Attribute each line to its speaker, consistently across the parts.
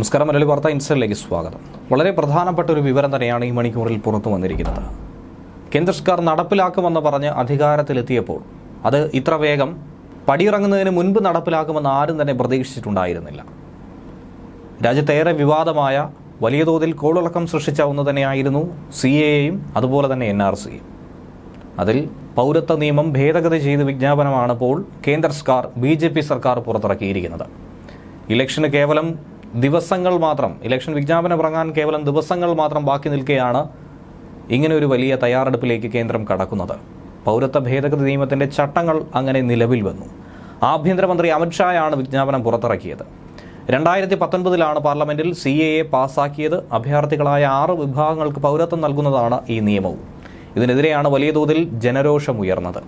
Speaker 1: നമസ്കാരം മലയാളി വാർത്ത ഇൻസ്റ്റിലേക്ക് സ്വാഗതം. വളരെ പ്രധാനപ്പെട്ട ഒരു വിവരം തന്നെയാണ് ഈ മണിക്കൂറിൽ പുറത്തു വന്നിരിക്കുന്നത്. കേന്ദ്ര സർക്കാർ നടപ്പിലാക്കുമെന്ന് പറഞ്ഞ് അധികാരത്തിലെത്തിയപ്പോൾ അത് ഇത്ര വേഗം പടിയിറങ്ങുന്നതിന് മുൻപ് നടപ്പിലാക്കുമെന്ന് ആരും തന്നെ പ്രതീക്ഷിച്ചിട്ടുണ്ടായിരുന്നില്ല. രാജ്യത്തേറെ വിവാദമായ വലിയ തോതിൽ കോളിളക്കം സൃഷ്ടിച്ച ഒന്ന് തന്നെയായിരുന്നു സി എയും അതുപോലെ തന്നെ എൻ ആർ സിയും. അതിൽ പൗരത്വ നിയമം ഭേദഗതി ചെയ്ത് വിജ്ഞാപനമാണ് ഇപ്പോൾ കേന്ദ്ര സർക്കാർ ബി ജെ പി സർക്കാർ പുറത്തിറക്കിയിരിക്കുന്നത്. ഇലക്ഷന് കേവലം ദിവസങ്ങൾ മാത്രം ഇലക്ഷൻ വിജ്ഞാപനം ഇറങ്ങാൻ കേവലം ദിവസങ്ങൾ മാത്രം ബാക്കി നിൽക്കെയാണ് ഇങ്ങനെ ഒരു വലിയ തയ്യാറെടുപ്പിലേക്ക് കേന്ദ്രം കടക്കുന്നത്. പൗരത്വ ഭേദഗതി നിയമത്തിന്റെ ചട്ടങ്ങൾ അങ്ങനെ നിലവിൽ വന്നു. ആഭ്യന്തരമന്ത്രി അമിത്ഷായാണ് വിജ്ഞാപനം പുറത്തിറക്കിയത്. രണ്ടായിരത്തി പത്തൊൻപതിലാണ് പാർലമെന്റിൽ സി എ എ പാസ്സാക്കിയത്. അഭയാർത്ഥികളായ ആറ് വിഭാഗങ്ങൾക്ക് പൗരത്വം നൽകുന്നതാണ് ഈ നിയമവും. ഇതിനെതിരെയാണ് വലിയ തോതിൽ ജനരോഷം ഉയർന്നത്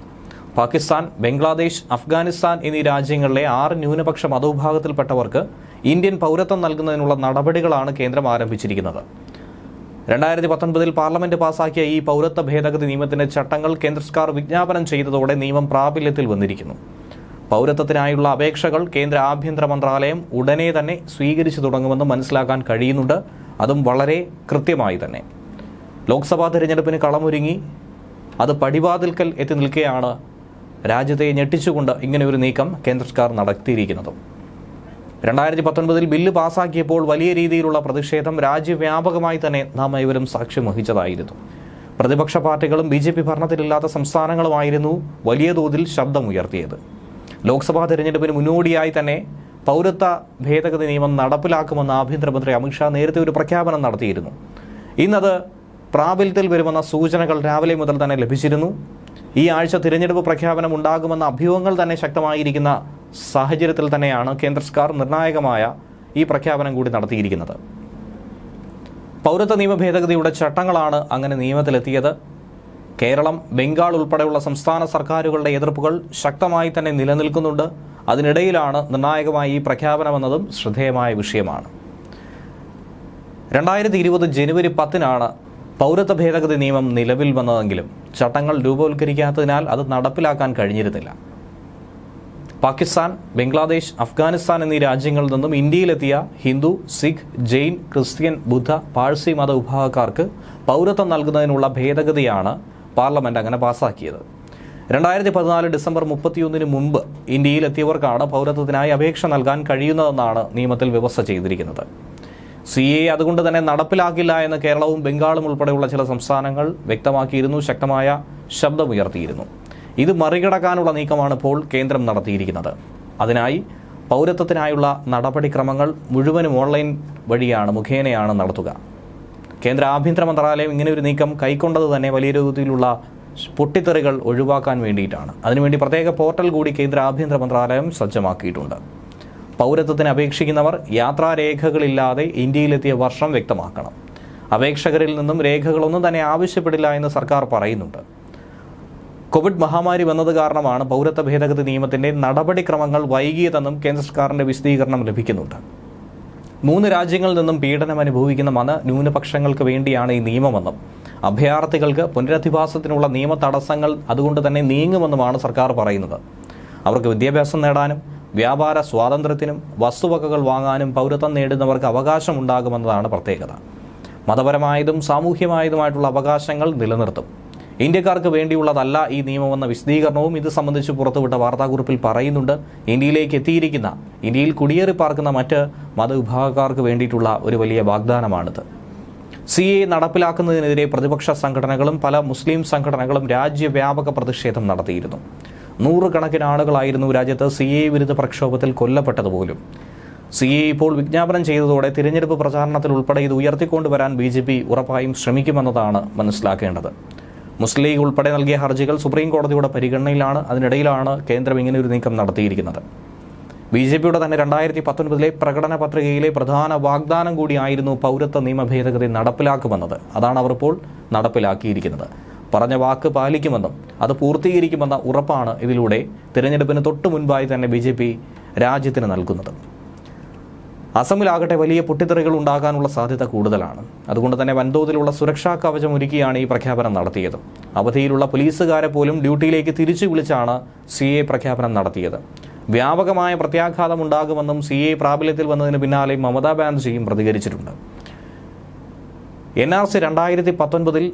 Speaker 1: പാകിസ്ഥാൻ ബംഗ്ലാദേശ് അഫ്ഗാനിസ്ഥാൻ എന്നീ രാജ്യങ്ങളിലെ ആറ് ന്യൂനപക്ഷ മതവിഭാഗത്തിൽപ്പെട്ടവർക്ക് ഇന്ത്യൻ പൗരത്വം നൽകുന്നതിനുള്ള നടപടികളാണ് കേന്ദ്രം ആരംഭിച്ചിരിക്കുന്നത്. രണ്ടായിരത്തി പത്തൊൻപതിൽ പാർലമെന്റ് പാസാക്കിയ ഈ പൗരത്വ ഭേദഗതി നിയമത്തിന്റെ ചട്ടങ്ങൾ കേന്ദ്ര സർക്കാർ വിജ്ഞാപനം ചെയ്തതോടെ നിയമം പ്രാബല്യത്തിൽ വന്നിരിക്കുന്നു. പൗരത്വത്തിനായുള്ള അപേക്ഷകൾ കേന്ദ്ര ആഭ്യന്തര മന്ത്രാലയം ഉടനെ തന്നെ സ്വീകരിച്ചു തുടങ്ങുമെന്ന് മനസ്സിലാക്കാൻ കഴിയുന്നുണ്ട്. അതും വളരെ കൃത്യമായി തന്നെ. ലോക്സഭാ തിരഞ്ഞെടുപ്പിന് കളമൊരുങ്ങി. അത് പടിവാതിൽക്കൽ എത്തി നിൽക്കെയാണ് രാജ്യത്തെ ഞെട്ടിച്ചുകൊണ്ട് ഇങ്ങനെ ഒരു നീക്കം കേന്ദ്ര സർക്കാർ നടത്തിയിരിക്കുന്നത്. രണ്ടായിരത്തി പത്തൊൻപതിൽ ബില്ല് പാസാക്കിയപ്പോൾ വലിയ രീതിയിലുള്ള പ്രതിഷേധം രാജ്യവ്യാപകമായി തന്നെ നാം ഏവരും സാക്ഷ്യം വഹിച്ചതായിരുന്നു. പ്രതിപക്ഷ പാർട്ടികളും ബി ജെ പി ഭരണത്തിലില്ലാത്ത സംസ്ഥാനങ്ങളുമായിരുന്നു വലിയ തോതിൽ ശബ്ദമുയർത്തിയത്. ലോക്സഭാ തെരഞ്ഞെടുപ്പിന് മുന്നോടിയായി തന്നെ പൗരത്വ ഭേദഗതി നിയമം നടപ്പിലാക്കുമെന്ന് ആഭ്യന്തരമന്ത്രി അമിത്ഷാ നേരത്തെ ഒരു പ്രഖ്യാപനം നടത്തിയിരുന്നു. ഇന്നത് പ്രാബല്യത്തിൽ വരുമെന്ന സൂചനകൾ രാവിലെ മുതൽ തന്നെ ലഭിച്ചിരുന്നു. ഈ ആഴ്ച തിരഞ്ഞെടുപ്പ് പ്രഖ്യാപനം ഉണ്ടാകുമെന്ന അഭ്യൂഹങ്ങൾ തന്നെ ശക്തമായിരിക്കുന്ന സാഹചര്യത്തിൽ തന്നെയാണ് കേന്ദ്ര സർക്കാർ നിർണായകമായ ഈ പ്രഖ്യാപനം കൂടി നടത്തിയിരിക്കുന്നത്. പൗരത്വ നിയമ ഭേദഗതിയുടെ ചട്ടങ്ങളാണ് അങ്ങനെ നിയമത്തിലെത്തിയത്. കേരളം ബംഗാൾ ഉൾപ്പെടെയുള്ള സംസ്ഥാന സർക്കാരുകളുടെ എതിർപ്പുകൾ ശക്തമായി തന്നെ നിലനിൽക്കുന്നുണ്ട്. അതിനിടയിലാണ് നിർണായകമായി ഈ പ്രഖ്യാപനമെന്നതും ശ്രദ്ധേയമായ വിഷയമാണ്. രണ്ടായിരത്തി ഇരുപത് ജനുവരി പത്തിനാണ് പൗരത്വ ഭേദഗതി നിയമം നിലവിൽ വന്നതെങ്കിലും ചട്ടങ്ങൾ രൂപവൽക്കരിക്കാത്തതിനാൽ അത് നടപ്പിലാക്കാൻ കഴിഞ്ഞിരുന്നില്ല. പാകിസ്ഥാൻ ബംഗ്ലാദേശ് അഫ്ഗാനിസ്ഥാൻ എന്നീ രാജ്യങ്ങളിൽ നിന്നും ഇന്ത്യയിലെത്തിയ ഹിന്ദു സിഖ് ജെയിൻ ക്രിസ്ത്യൻ ബുദ്ധ പാഴ്സി മത വിഭാഗക്കാർക്ക് പൗരത്വം നൽകുന്നതിനുള്ള ഭേദഗതിയാണ് പാർലമെന്റ് അങ്ങനെ പാസാക്കിയത്. രണ്ടായിരത്തി പതിനാല് ഡിസംബർ മുപ്പത്തിയൊന്നിന് മുമ്പ് ഇന്ത്യയിലെത്തിയവർക്കാണ് പൗരത്വത്തിനായി അപേക്ഷ നൽകാൻ കഴിയുന്നതെന്നാണ് നിയമത്തിൽ വ്യവസ്ഥ ചെയ്തിരിക്കുന്നത്. സി എ അതുകൊണ്ട് തന്നെ നടപ്പിലാക്കില്ല എന്ന് കേരളവും ബംഗാളും ഉൾപ്പെടെയുള്ള ചില സംസ്ഥാനങ്ങൾ വ്യക്തമാക്കിയിരുന്നു ശക്തമായ ശബ്ദമുയർത്തിയിരുന്നു. ഇത് മറികടക്കാനുള്ള നീക്കമാണ് ഇപ്പോൾ കേന്ദ്രം നടത്തിയിരിക്കുന്നത്. അതിനായി പൗരത്വത്തിനായുള്ള നടപടിക്രമങ്ങൾ മുഴുവനും ഓൺലൈൻ വഴിയാണ് മുഖേനയാണ് നടത്തുക. കേന്ദ്ര ആഭ്യന്തര മന്ത്രാലയം ഇങ്ങനെ ഒരു നീക്കം കൈക്കൊണ്ടത് തന്നെ വലിയ രീതിയിലുള്ള പൊട്ടിത്തെറികൾ ഒഴിവാക്കാൻ വേണ്ടിയിട്ടാണ്. അതിനുവേണ്ടി പ്രത്യേക പോർട്ടൽ കൂടി കേന്ദ്ര ആഭ്യന്തര മന്ത്രാലയം സജ്ജമാക്കിയിട്ടുണ്ട്. പൗരത്വത്തിന് അപേക്ഷിക്കുന്നവർ യാത്രാരേഖകളില്ലാതെ ഇന്ത്യയിലെത്തിയ വർഷം വ്യക്തമാക്കണം. അപേക്ഷകരിൽ നിന്നും രേഖകളൊന്നും തന്നെ ആവശ്യപ്പെടില്ല എന്ന് സർക്കാർ പറയുന്നുണ്ട്. കോവിഡ് മഹാമാരി വന്നത് കാരണമാണ് പൗരത്വ ഭേദഗതി നിയമത്തിന്റെ നടപടിക്രമങ്ങൾ വൈകിയതെന്നും കേന്ദ്ര സർക്കാരിന്റെ വിശദീകരണം ലഭിക്കുന്നുണ്ട്. മൂന്ന് രാജ്യങ്ങളിൽ നിന്നും പീഡനം അനുഭവിക്കുന്ന മത ന്യൂനപക്ഷങ്ങൾക്ക് വേണ്ടിയാണ് ഈ നിയമമെന്നും അഭയാർത്ഥികൾക്ക് പുനരധിവാസത്തിനുള്ള നിയമ തടസ്സങ്ങൾ അതുകൊണ്ട് തന്നെ നീങ്ങുമെന്നുമാണ് സർക്കാർ പറയുന്നത്. അവർക്ക് വിദ്യാഭ്യാസം നേടാനും വ്യാപാര സ്വാതന്ത്ര്യത്തിനും വസ്തുവകകൾ വാങ്ങാനും പൗരത്വം നേടുന്നവർക്ക് അവകാശമുണ്ടാകുമെന്നതാണ് പ്രത്യേകത. മതപരമായതും സാമൂഹ്യമായതുമായിട്ടുള്ള അവകാശങ്ങൾ നിലനിർത്തും. ഇന്ത്യക്കാർക്ക് വേണ്ടിയുള്ളതല്ല ഈ നിയമമെന്ന വിശദീകരണവും ഇത് സംബന്ധിച്ച് പുറത്തുവിട്ട വാർത്താക്കുറിപ്പിൽ പറയുന്നുണ്ട്. ഇന്ത്യയിലേക്ക് എത്തിയിരിക്കുന്ന ഇന്ത്യയിൽ കുടിയേറി പാർക്കുന്ന മറ്റ് മതവിഭാഗക്കാർക്ക് വേണ്ടിയിട്ടുള്ള ഒരു വലിയ വാഗ്ദാനമാണിത്. സി എ നടപ്പിലാക്കുന്നതിനെതിരെ പ്രതിപക്ഷ സംഘടനകളും പല മുസ്ലിം സംഘടനകളും രാജ്യവ്യാപക പ്രതിഷേധം നടത്തിയിരുന്നു. നൂറുകണക്കിന് ആളുകളായിരുന്നു രാജ്യത്ത് സി എ വിരുദ്ധ പ്രക്ഷോഭത്തിൽ കൊല്ലപ്പെട്ടത് പോലും സി എ ഇപ്പോൾ വിജ്ഞാപനം ചെയ്തതോടെ തിരഞ്ഞെടുപ്പ് പ്രചാരണത്തിൽ ഉൾപ്പെടെ ഇത് ഉയർത്തിക്കൊണ്ടുവരാൻ ബി ജെ പി ഉറപ്പായും ശ്രമിക്കുമെന്നതാണ് മനസ്സിലാക്കേണ്ടത്. മുസ്ലിം ലീഗ് ഉൾപ്പെടെ നൽകിയ ഹർജികൾ സുപ്രീം കോടതിയുടെ പരിഗണനയിലാണ് അതിനിടയിലാണ് കേന്ദ്രം ഇങ്ങനെ ഒരു നീക്കം നടത്തിയിരിക്കുന്നത്. ബി ജെ പിയുടെ തന്നെ രണ്ടായിരത്തി പത്തൊൻപതിലെ പ്രകടന പത്രികയിലെ പ്രധാന വാഗ്ദാനം കൂടിയായിരുന്നു പൗരത്വ നിയമ ഭേദഗതി നടപ്പിലാക്കുമെന്നത്. അതാണ് അവർ ഇപ്പോൾ നടപ്പിലാക്കിയിരിക്കുന്നത്. പറഞ്ഞ വാക്ക് പാലിക്കുമെന്നും അത് പൂർത്തീകരിക്കുമെന്ന ഉറപ്പാണ് ഇതിലൂടെ തിരഞ്ഞെടുപ്പിന് തൊട്ടു മുൻപായി തന്നെ ബി ജെ പി രാജ്യത്തിന് നൽകുന്നത്. അസമിലാകട്ടെ വലിയ പൊട്ടിത്തെറികൾ ഉണ്ടാകാനുള്ള സാധ്യത കൂടുതലാണ്. അതുകൊണ്ട് തന്നെ വൻതോതിലുള്ള സുരക്ഷാ കവചം ഒരുക്കിയാണ് ഈ പ്രഖ്യാപനം നടത്തിയത്. അവധിയിലുള്ള പോലീസുകാരെ പോലും ഡ്യൂട്ടിയിലേക്ക് തിരിച്ചു വിളിച്ചാണ് സി എ പ്രഖ്യാപനം നടത്തിയത്. വ്യാപകമായ പ്രത്യാഘാതം ഉണ്ടാകുമെന്നും സി എ പ്രാബല്യത്തിൽ വന്നതിന് പിന്നാലെ മമതാ ബാനർജിയും പ്രതികരിച്ചിട്ടുണ്ട്. എൻ ആർ സി രണ്ടായിരത്തി പത്തൊൻപതിൽ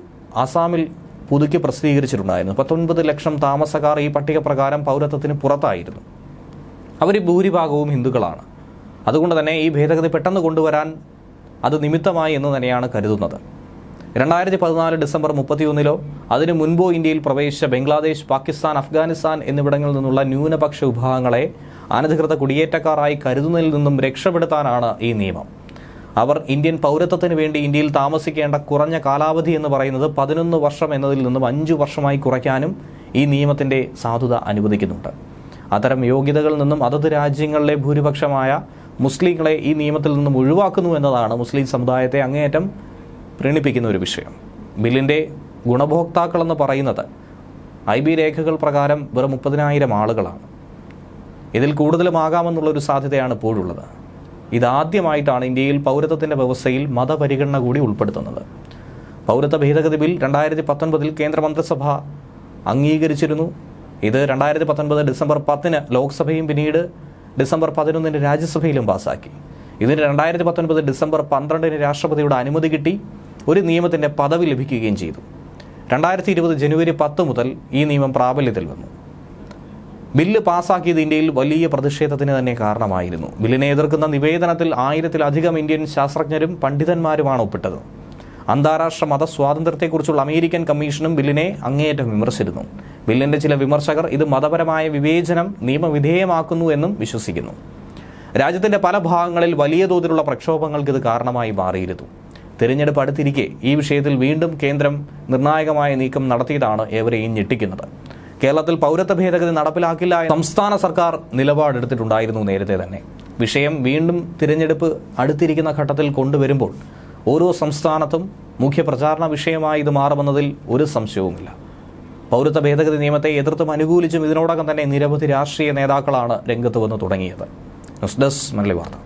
Speaker 1: അസാമിൽ പുതുക്കി പ്രസിദ്ധീകരിച്ചിട്ടുണ്ടായിരുന്നു. പത്തൊൻപത് ലക്ഷം താമസക്കാർ ഈ പട്ടിക പ്രകാരം പൗരത്വത്തിന് പുറത്തായിരുന്നു. അവർ ഭൂരിഭാഗവും ഹിന്ദുക്കളാണ്. അതുകൊണ്ട് തന്നെ ഈ ഭേദഗതി പെട്ടെന്ന് കൊണ്ടുവരാൻ അത് നിമിത്തമായി എന്ന് തന്നെയാണ് കരുതുന്നത്. രണ്ടായിരത്തി പതിനാല് ഡിസംബർ മുപ്പത്തിയൊന്നിലോ അതിനു മുൻപോ ഇന്ത്യയിൽ പ്രവേശിച്ച ബംഗ്ലാദേശ് പാകിസ്ഥാൻ അഫ്ഗാനിസ്ഥാൻ എന്നിവിടങ്ങളിൽ നിന്നുള്ള ന്യൂനപക്ഷ വിഭാഗങ്ങളെ അനധികൃത കുടിയേറ്റക്കാരായി കരുതുന്നതിൽ നിന്നും രക്ഷപ്പെടുത്താനാണ് ഈ നിയമം. അവർ ഇന്ത്യൻ പൗരത്വത്തിന് വേണ്ടി ഇന്ത്യയിൽ താമസിക്കേണ്ട കുറഞ്ഞ കാലാവധി എന്ന് പറയുന്നത് പതിനൊന്ന് വർഷം എന്നതിൽ നിന്നും അഞ്ചു വർഷമായി കുറയ്ക്കാനും ഈ നിയമത്തിന്റെ സാധുത അനുവദിക്കുന്നുണ്ട്. അത്തരം യോഗ്യതകളിൽ നിന്നും അതത് രാജ്യങ്ങളിലെ ഭൂരിപക്ഷമായ മുസ്ലിങ്ങളെ ഈ നിയമത്തിൽ നിന്നും ഒഴിവാക്കുന്നു എന്നതാണ് മുസ്ലിം സമുദായത്തെ അങ്ങേയറ്റം പ്രീണിപ്പിക്കുന്ന ഒരു വിഷയം. ബില്ലിന്റെ ഗുണഭോക്താക്കളെന്ന് പറയുന്നത് ഐ ബി രേഖകൾ പ്രകാരം വെറും മുപ്പതിനായിരം ആളുകളാണ്. ഇതിൽ കൂടുതലുമാകാമെന്നുള്ളൊരു സാധ്യതയാണ് ഇപ്പോഴുള്ളത്. ഇതാദ്യമായിട്ടാണ് ഇന്ത്യയിൽ പൗരത്വത്തിന്റെ വ്യവസ്ഥയിൽ മതപരിഗണന കൂടി ഉൾപ്പെടുത്തുന്നത്. പൗരത്വ ഭേദഗതി ബിൽ രണ്ടായിരത്തി പത്തൊൻപതിൽ കേന്ദ്രമന്ത്രിസഭ അംഗീകരിച്ചിരുന്നു. ഇത് രണ്ടായിരത്തി പത്തൊൻപത് ഡിസംബർ പത്തിന് ലോക്സഭയും പിന്നീട് ഡിസംബർ പതിനൊന്നിന് രാജ്യസഭയിലും പാസാക്കി. ഇതിന് രണ്ടായിരത്തി പത്തൊൻപത് ഡിസംബർ പന്ത്രണ്ടിന് രാഷ്ട്രപതിയുടെ അനുമതി കിട്ടി. ഒരു നിയമത്തിന്റെ പദവി ലഭിക്കുകയും ചെയ്തു. രണ്ടായിരത്തി ഇരുപത് ജനുവരി പത്ത് മുതൽ ഈ നിയമം പ്രാബല്യത്തിൽ വന്നു. ബില്ല് പാസാക്കിയത് ഇന്ത്യയിൽ വലിയ പ്രതിഷേധത്തിന് തന്നെ കാരണമായിരുന്നു. ബില്ലിനെ എതിർക്കുന്ന നിവേദനത്തിൽ ആയിരത്തിലധികം ഇന്ത്യൻ ശാസ്ത്രജ്ഞരും പണ്ഡിതന്മാരുമാണ് ഒപ്പിട്ടത്. അന്താരാഷ്ട്ര മതസ്വാതന്ത്ര്യത്തെക്കുറിച്ചുള്ള അമേരിക്കൻ കമ്മീഷനും ബില്ലിനെ അങ്ങേയറ്റം വിമർശിച്ചിരുന്നു ബില്ലിന്റെ ചില വിമർശകർ ഇത് മതപരമായ വിവേചനം നിയമവിധേയമാക്കുന്നു എന്നും വിശ്വസിക്കുന്നു. രാജ്യത്തിന്റെ പല ഭാഗങ്ങളിൽ വലിയ തോതിലുള്ള പ്രക്ഷോഭങ്ങൾക്ക് ഇത് കാരണമായി മാറിയിരുന്നു. തിരഞ്ഞെടുപ്പ് അടുത്തിരിക്കെ ഈ വിഷയത്തിൽ വീണ്ടും കേന്ദ്രം നിർണായകമായ നീക്കം നടത്തിയതാണ് ഏവരെയും ഞെട്ടിക്കുന്നത്. കേരളത്തിൽ പൗരത്വ ഭേദഗതി നടപ്പിലാക്കില്ല സംസ്ഥാന സർക്കാർ നിലപാടെടുത്തിട്ടുണ്ടായിരുന്നു നേരത്തെ തന്നെ. വിഷയം വീണ്ടും തിരഞ്ഞെടുപ്പ് അടുത്തിരിക്കുന്ന ഘട്ടത്തിൽ കൊണ്ടുവരുമ്പോൾ ഓരോ സംസ്ഥാനത്തും മുഖ്യ പ്രചാരണ വിഷയമായി ഇത് മാറുമെന്നതിൽ ഒരു സംശയവുമില്ല. പൗരത്വ ഭേദഗതി നിയമത്തെ എതിർത്തും അനുകൂലിച്ചും ഇതിനോടകം തന്നെ നിരവധി രാഷ്ട്രീയ നേതാക്കളാണ് രംഗത്ത് വന്ന് തുടങ്ങിയത്. ന്യൂസ് ഡെസ്ക് മലയാളി വാർത്ത.